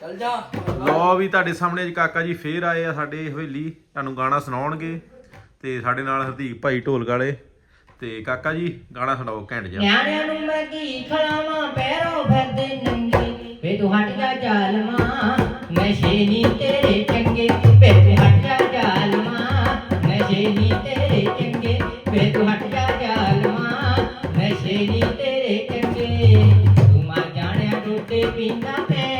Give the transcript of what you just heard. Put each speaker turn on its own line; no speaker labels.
ਚੱਲ ਜਾ।
ਲੋ ਵੀ ਤੁਹਾਡੇ ਸਾਹਮਣੇ ਅੱਜ ਕਾਕਾ ਜੀ ਫੇਰ ਆਏ ਆ ਸਾਡੇ ਹਵੇਲੀ ਤੁਹਾਨੂੰ ਗਾਣਾ ਸੁਣਾਉਣਗੇ ਤੇ ਸਾਡੇ ਨਾਲ ਹਰਦੀਪ ਭਾਈ ਢੋਲਕ ਵਾਲੇ। ਤੇ ਕਾਕਾ ਜੀ ਗਾਣਾ ਸੁਣਾਓ ਘੈਂਟ ਜਾ
ਨਿਆਣਿਆਂ ਨੂੰ ਮੈਂ ਕੀ ਖਲਾਵਾਂ ਪੈਰੋਂ ਫਿਰਦੇ ਨੰਗੇ। ਵੇ ਤੂੰ ਹਟ ਜਾ ਜ਼ਾਲਮਾ ਨਸ਼ੇ ਨੀ ਤੇਰੇ ਚੰਗੇ। ਵੇ ਤੂੰ ਹਟ ਜਾ ਜ਼ਾਲਮਾ ਨਸ਼ੇ ਨੀ ਤੇਰੇ ਚੰਗੇ। ਵੇ ਤੂੰ ਹਟ ਜਾ ਜ਼ਾਲਮਾ ਨਸ਼ੇ ਨੀ ਤੇਰੇ ਚੰਗੇ। ਤੂੰ ਮਰ ਜਾਣਿਆ ਟੋਟੇ ਪੀਂਦਾ ਮੈਂ